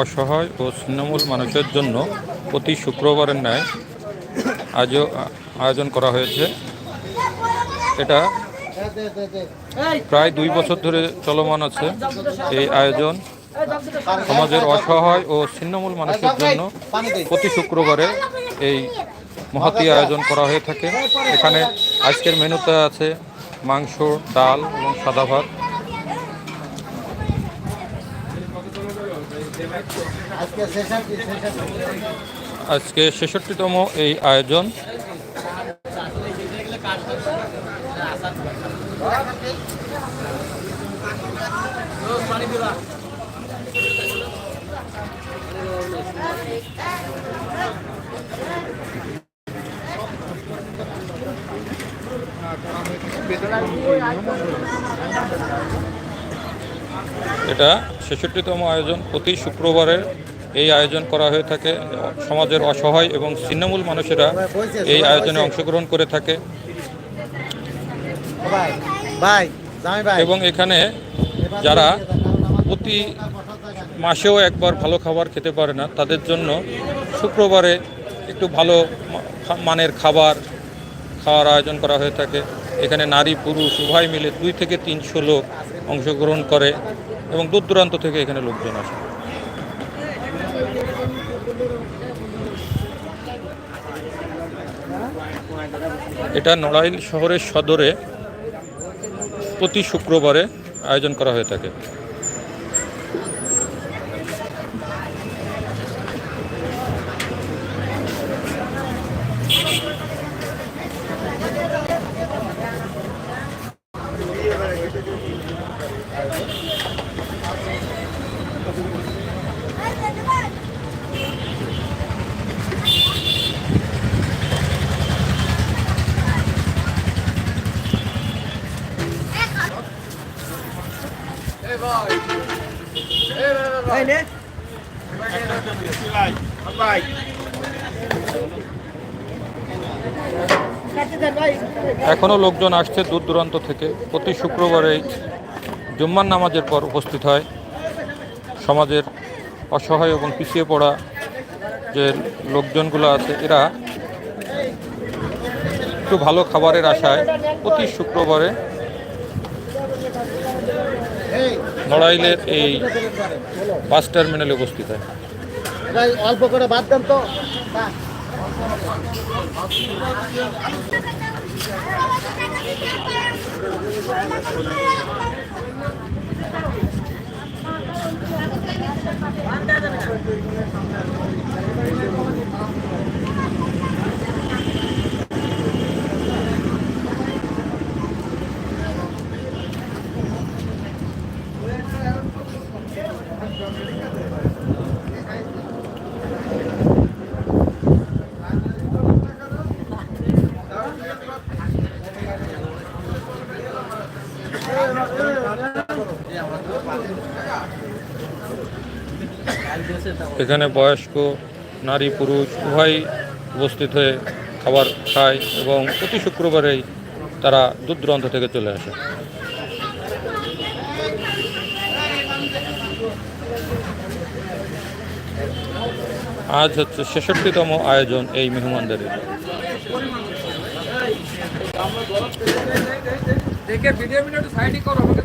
অসহায় ও ছিন্নমূল মানুষের জন্য প্রতি শুক্রবারের ন্যায় আজও আয়োজন করা হয়েছে। এটা প্রায় দুই বছর ধরে চলমান আছে এই আয়োজন। সমাজের অসহায় ও ছিন্নমূল মানুষের জন্য প্রতি শুক্রবারে এই মহতি আয়োজন করা হয়ে থাকে। এখানে আজকের মেনুতে আছে মাংস, ডাল এবং সাদা ভাত। আজকে ছেষট্টিতম এই আয়োজন। এটা ছেষট্টিতম আয়োজন। প্রতি শুক্রবারে এই আয়োজন করা হয়ে থাকে। সমাজের অসহায় এবং ছিন্নমূল মানুষেরা এই আয়োজনে অংশগ্রহণ করে থাকে। এবং এখানে যারা প্রতি মাসেও একবার ভালো খাবার খেতে পারে না তাদের জন্য শুক্রবারে একটু ভালো মানের খাবার খাওয়ার আয়োজন করা হয়ে থাকে। এখানে নারী পুরুষ উভয় মিলে দুই থেকে তিনশো লোক অংশগ্রহণ করে। এবং দূর দূরান্ত থেকে এখানে লোকজন আসে। এটা নড়াইল শহরের সদরে প্রতি শুক্রবারে আয়োজন করা হয়ে থাকে। এখনও লোকজন আসছে দূর দূরান্ত থেকে। প্রতি শুক্রবারে জুম্মার নামাজের পর উপস্থিত হয়। সমাজের অসহায় এবং পিছিয়ে পড়া যে লোকজনগুলো আছে, এরা একটু ভালো খাবারের আশায় প্রতি শুক্রবারে এই নড়াইলের এই বাস টার্মিনালে উপস্থিত হয় অল্প করে বাদ দেন তো বাহ। এখানে বয়স্ক, নারী, পুরুষ উভয় উপস্থিত হয়ে খাবার খায় এবং প্রতি শুক্রবারেই তারা দূর দূরান্ত থেকে চলে আসে। আজ হচ্ছে ছেষট্টিতম আয়োজন এই মেহমানদের। দেখে ভিডিও মিনিট সাইডই করো, আমাকে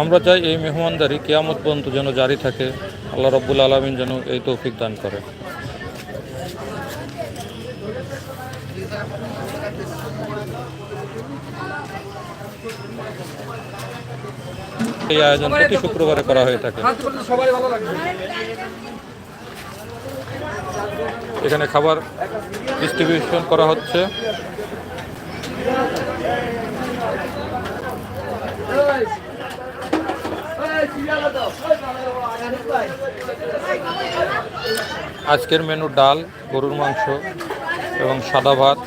আমরা চাই এই মেহমানদারি কেয়ামত পর্যন্ত যেন জারি থাকে। আল্লাহ রব্বুল আলমিন যেন এই তৌফিক দান করে। এই আয়োজন প্রতি শুক্রবারে করা হয়ে থাকে। এখানে খাবার ডিস্ট্রিবিউশন করা হচ্ছে। আজকের মেনু ডাল গরুর মাংস এবং সাদা ভাত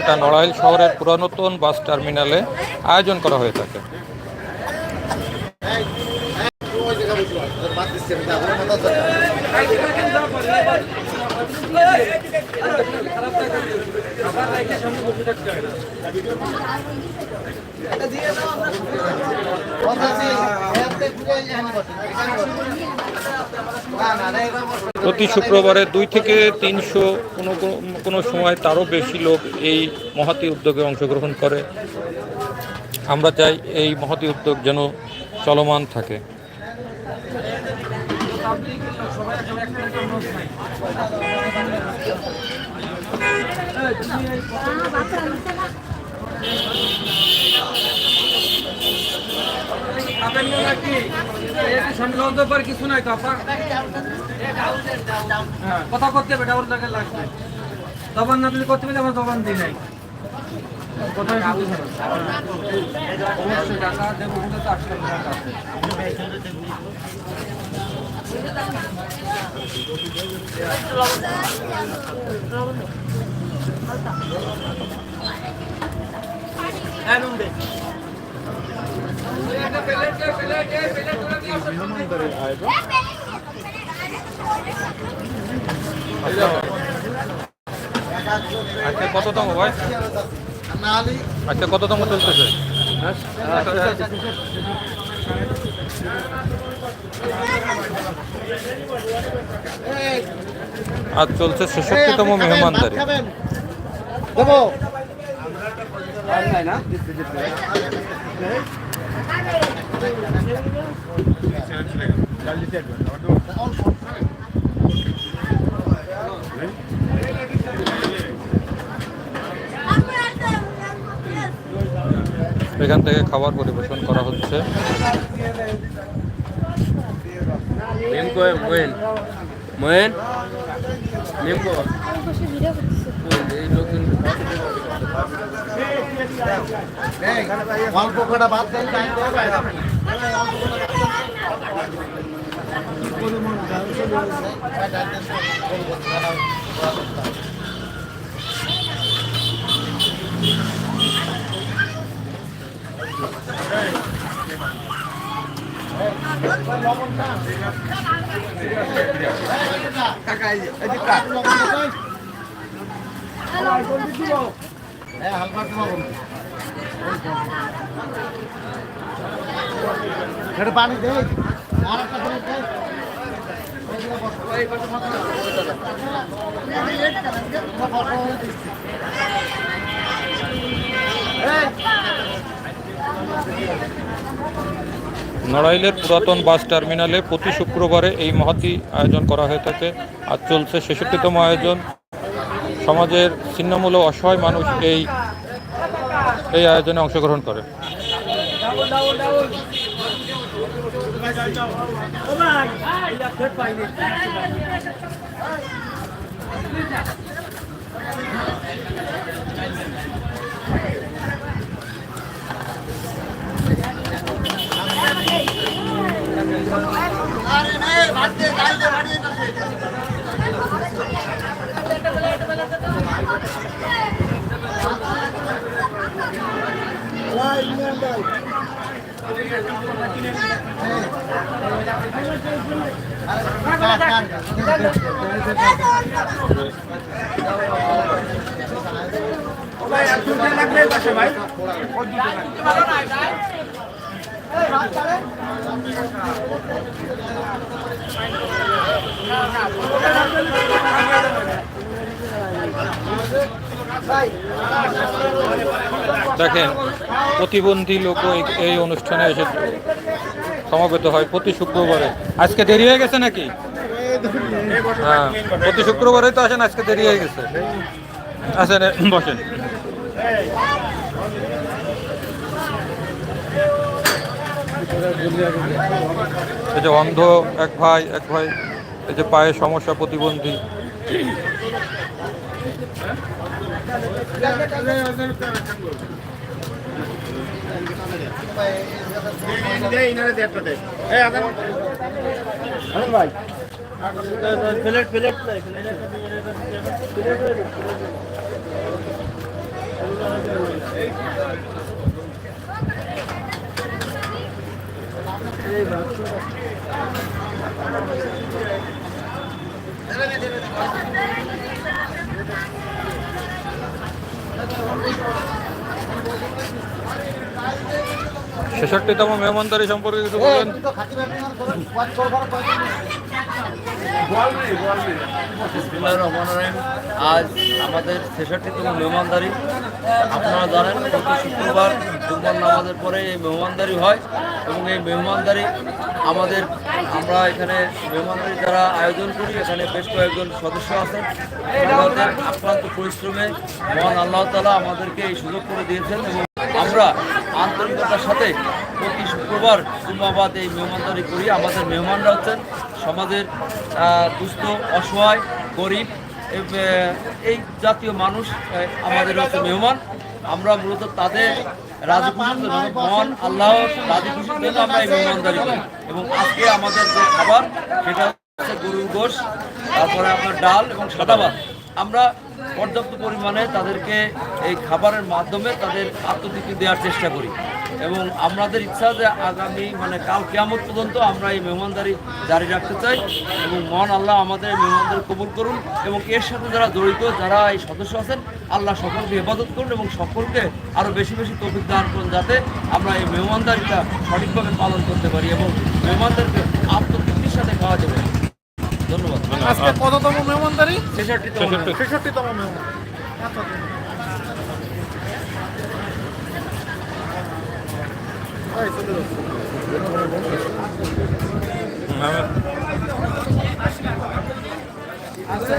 এটা নড়াইল শহরের পুরানতন বাস টার্মিনালে আয়োজন করা হয়ে থাকে প্রতি শুক্রবারে দুই থেকে তিনশো কোনো- কোনো সময় তারও বেশি লোক এই মহাতি উদ্যোগে অংশগ্রহণ করে। আমরা চাই এই মহতি উদ্যোগ যেন চলমান থাকে। কিছু নাই তো আপা কথা করতে হবে ডাউন লাগে লাগবে দবান না দিলে করতে পারলে আমার দবান দিই নাই কোথায় টাকা দেবো টাকা আজকে কততম ভাই? আজকে কততম চলতেছে? আজ চলছে ছেষট্টিতম মেহমানদারি। খাবেন? এখান থেকে খাবার পরিবেশন করা হচ্ছে। মেম কো পানি দে আর একটা দে নড়াইলের পুরাতন বাস টার্মিনালে প্রতি শুক্রবারে এই মহাতি আয়োজন করা হয়ে থাকে। আর চলছে ছেষট্টিতম আয়োজন। সমাজের ছিন্নমূল অসহায় মানুষ এই এই আয়োজনে অংশগ্রহণ করে। ভাই আর দেখেন, প্রতিবন্ধী লোক এই অনুষ্ঠানে এসে সমাবেত হয় প্রতি শুক্রবারে। আজকে দেরি হয়ে গেছে নাকি? হ্যাঁ প্রতি শুক্রবারে তো আসেন, আজকে দেরি হয়ে গেছে। আসেন, বসেন। এই যে অন্ধ এক ভাই এক ভাই এই যে পায়ে সমস্যা প্রতিবন্ধী। ভাই ছেষট্টিতম মেহমানদারি সম্পর্কে কিছু বলেন। আজ আমাদের ছেষট্টিতম মেহমানদারি। আপনারা জানেন, প্রতি শুক্রবার জুম্মার নামাজের পরে এই মেহমানদারি হয় এবং এই মেহমানদারি আমাদের, আমরা এখানে মেহমানদারি যারা আয়োজন করি। এখানে বেশ কয়েকজন সদস্য আছেন। আমাদের আক্রান্ত পরিশ্রমে মহান আল্লাহ তালা আমাদেরকে এই সুযোগ করে দিয়েছেন এবং আমরা আন্তরিকতার সাথে শুক্রবার জুম্মাবাদ এই মেহমানদারি করি। আমাদের মেহমানরা হচ্ছেন সমাজের দুস্থ, অসহায়, গরিব এই জাতীয় মানুষ আমাদের হচ্ছে মেহমান। আমরা মূলত তাদের রাজি মহান আল্লাহ রাজি খুশির জন্য আমরা এই মেহমানদারি করি। এবং আজকে আমাদের যে খাবার, সেটা হচ্ছে গরুর গোশ, তারপরে আপনার ডাল এবং সাদা ভাত। আমরা পর্যাপ্ত পরিমাণে তাদেরকে এই খাবারের মাধ্যমে তাদের আত্মতৃপ্তি দেওয়ার চেষ্টা করি। এবং আমাদের ইচ্ছা যে আগামী মানে কাল কেয়ামত পর্যন্ত আমরা এই মেহমানদারি জারি রাখতে চাই এবং মহান আল্লাহ আমাদের মেহমানদারি কবুল করুন এবং এর সাথে যারা জড়িত, যারা এই সদস্য আছেন, আল্লাহ সকলকে হেফাজত করুন এবং সকলকে আরও বেশি বেশি তৌফিক দান করুন যাতে আমরা এই মেহমানদারিটা সঠিকভাবে পালন করতে পারি এবং মেহমানদারকে আত্মতৃপ্তির সাথে খাওয়া যাবে আজকে কততম মেহমানদারি? ছেষট্টিতম ছেষট্টি। ছেষট্টিতম মেহমান। আচ্ছা